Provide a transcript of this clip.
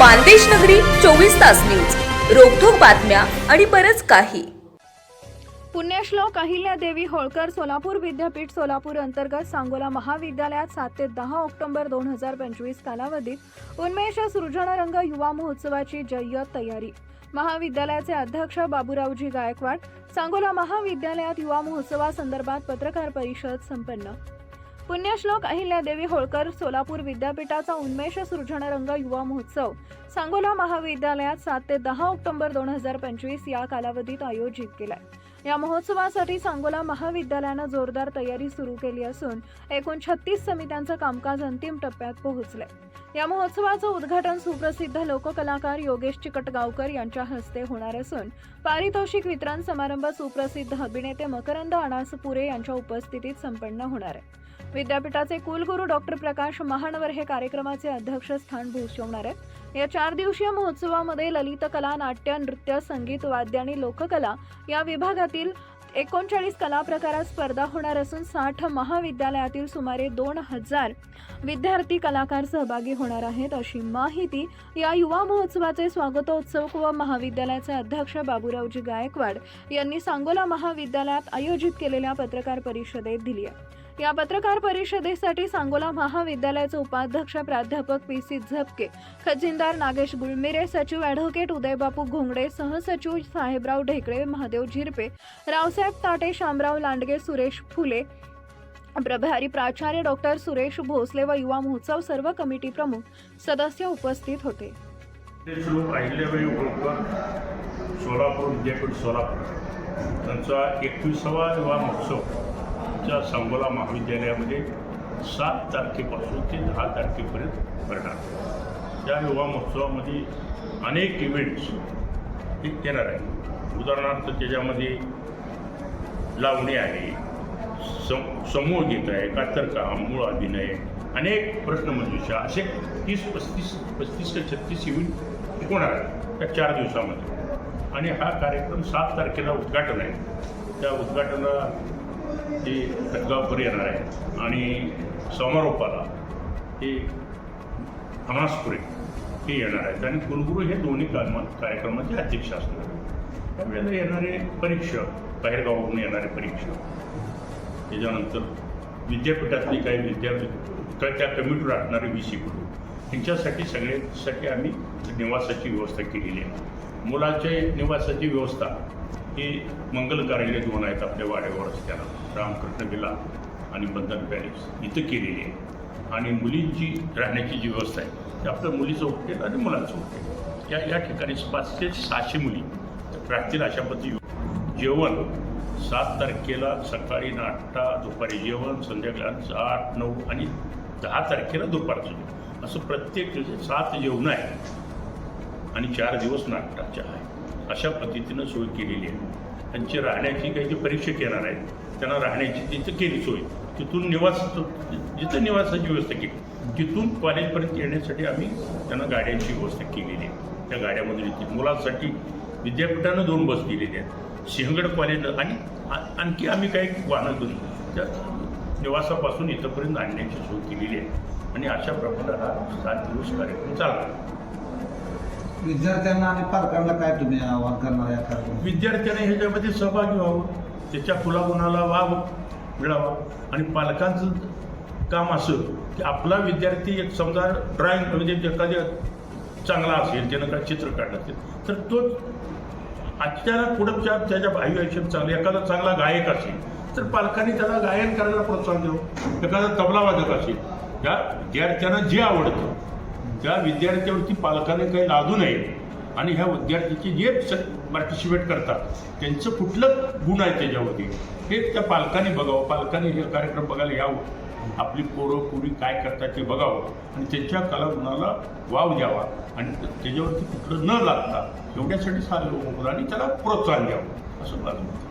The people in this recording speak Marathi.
मानदेश नगरी चोवीस तास न्यूज. रोखोक बातम्या आणि बरच काही. पुण्यश्लोक अहिल्या देवी होळकर सोलापूर विद्यापीठ सोलापूर अंतर्गत सांगोला महाविद्यालयात सात ते दहा ऑक्टोबर दोन हजार पंचवीस कालावधीत उन्मेष सृजनरंग युवा महोत्सवाची जय्यत तयारी. महाविद्यालयाचे अध्यक्ष बाबूरावजी गायकवाड सांगोला महाविद्यालयात युवा महोत्सवासंदर्भात पत्रकार परिषद संपन्न. पुण्यश्लोक अहिल्यादेवी होळकर सोलापूर विद्यापीठाचा उन्मेष सृजनरंग युवा महोत्सव सांगोला महाविद्यालयात सात ते दहा ऑक्टोबर दोन हजार पंचवीस या कालावधीत आयोजित केलाय. या महोत्सवासाठी सांगोला महाविद्यालयानं जोरदार तयारी सुरू केली असून एकूण छत्तीस समित्यांचं कामकाज अंतिम टप्प्यात पोहोचलंय. या महोत्सवाचं उद्घाटन सुप्रसिद्ध लोककलाकार योगेश चिकटगावकर यांच्या हस्ते होणार असून पारितोषिक वितरण समारंभ सुप्रसिद्ध अभिनेते मकरंद अनासपुरे यांच्या उपस्थितीत संपन्न होणार आहे. विद्यापीठाचे कुलगुरू डॉक्टर प्रकाश महानवर हे कार्यक्रमाचे अध्यक्षस्थान भूषवणार आहेत. या चार दिवसीय महोत्सवामध्ये ललित कला नाट्य नृत्य संगीत वाद्य आणि लोककला या विभागातील एकोणचाळीस कला प्रकारात स्पर्धा होणार असून साठ महाविद्यालयातील सुमारे दोन हजार विद्यार्थी कलाकार सहभागी होणार आहेत अशी माहिती या युवा महोत्सवाचे स्वागतोत्सव व महाविद्यालयाचे अध्यक्ष बाबूरावजी गायकवाड यांनी सांगोला महाविद्यालयात आयोजित केलेल्या पत्रकार परिषदेत दिली आहे. या पत्रकार परिषदेसाठी सांगोला महाविद्यालयाचे उपाध्यक्ष प्राध्यापक पी सी झपके खजिनदार नागेश गुळमिरे सचिव ॲडव्होकेट उदयबापू घोंगडे सहसचिव साहेबराव ढेकळे महादेव झिरपे रावसाहेब ताटे शामराव लांडगे सुरेश फुले प्रभारी प्राचार्य डॉक्टर सुरेश भोसले व युवा महोत्सव सर्व कमिटी प्रमुख सदस्य उपस्थित होते. सोलापूर विद्यापीठ सोलापूर. त्यांचा एकविसावा युवा आमच्या सांगोला महाविद्यालयामध्ये सात तारखेपासून ते दहा तारखेपर्यंत भरणार. त्या युवा महोत्सवामध्ये अनेक इव्हेंट्स हे येणार आहे उदाहरणार्थ त्याच्यामध्ये लावणी आहे सम समूह गीत आहे कातरकाम मूळ अभिनय अनेक प्रश्नमंजुषा असे तीस पस्तीस पस्तीस ते छत्तीस इव्हेंट होणार आहे त्या चार दिवसामध्ये. आणि हा कार्यक्रम सात तारखेला उद्घाटन आहे. त्या उद्घाटनाला ते खटगावकर येणार आहे. आणि समारोपाला ही हमासपुरे हे येणार आहेत. आणि कुलगुरू हे दोन्ही कामा कार्यक्रमाचे अध्यक्ष असणार आहेत. त्यावेळेला येणारे परीक्षक बाहेरगावाहून येणारे परीक्षक त्याच्यानंतर विद्यापीठातली काही विद्यापीठ त्या कमिटीवर असणारे वी सी गुरु त्यांच्यासाठी सगळ्यांसाठी आम्ही निवासाची व्यवस्था केलेली आहे. मुलाचे निवासाची व्यवस्था ही मंगल दोन आहेत आपल्या वाड्यावर त्याला रामकृष्ण विला आणि बंधन पॅलेस. इथं केलेली आहे. आणि मुलींची राहण्याची जी व्यवस्था आहे ती आपल्या मुलीचं हॉटेल आणि मुलांचं हॉटेल या या ठिकाणी पाचशे सहाशे मुली राहतील अशा पद्धती जेवण सात तारखेला सकाळी नाश्ता दुपारी जेवण संध्याकाळ आठ नऊ आणि दहा तारखेला दुपारचं जेवण. असं प्रत्येक सात जेवण आहे आणि चार दिवस नाश्ताच्या आहे अशा पद्धतीनं सोय केलेली आहे. त्यांची राहण्याची काही जे परीक्षक येणार आहेत त्यांना राहण्याची तिथं केली सोय तिथून निवास जिथं निवासाची व्यवस्था केली तिथून कॉलेजपर्यंत येण्यासाठी आम्ही त्यांना गाड्यांची व्यवस्था केलेली आहे. त्या गाड्यामधून येतील. मुलांसाठी विद्यापीठानं दोन बस दिलेली आहेत. सिंहगड कॉलेजनं आणि आणखी आम्ही काही वाहनं घेऊन त्या निवासापासून इथंपर्यंत आणण्याची सोय केलेली आहे. आणि अशा प्रकारे हा सात दिवस कार्यक्रम चालणार विद्यार्थ्यांना आणि पालकांना काय तुम्ही आवाहन करणार या कार्यक्रमात? विद्यार्थ्यांनी ह्याच्यामध्ये सहभागी व्हावं त्याच्या कुलागुणाला वाव मिळावा आणि पालकांचं काम असं की आपला विद्यार्थी एक समजा ड्रॉइंग म्हणजे एखाद्या चांगला असेल त्यानं काय चित्र काढलं असेल तर तो आजच्या त्या त्याच्या भावी आयुष्यात चांगलं एखादा चांगला गायक असेल तर पालकांनी त्याला गायन करायला प्रोत्साहन द्यावं एखादा तबलावादक असेल या विद्यार्थ्यांना जे आवडतं त्या विद्यार्थ्यावरती पालकाने काही लादू नये. आणि ह्या विद्यार्थ्याचे जे पार्टिसिपेट करतात त्यांचं कुठलं गुण आहे त्याच्यावरती? हे त्या पालकांनी बघावं. पालकांनी हे कार्यक्रम बघायला यावं. आपली पोरं पुरी काय करतात ते बघावं. आणि त्यांच्या कलागुणाला वाव द्यावा. आणि त्याच्यावरती कुठलं न लागता एवढ्यासाठी साधं आणि त्याला प्रोत्साहन द्यावं. असं माझं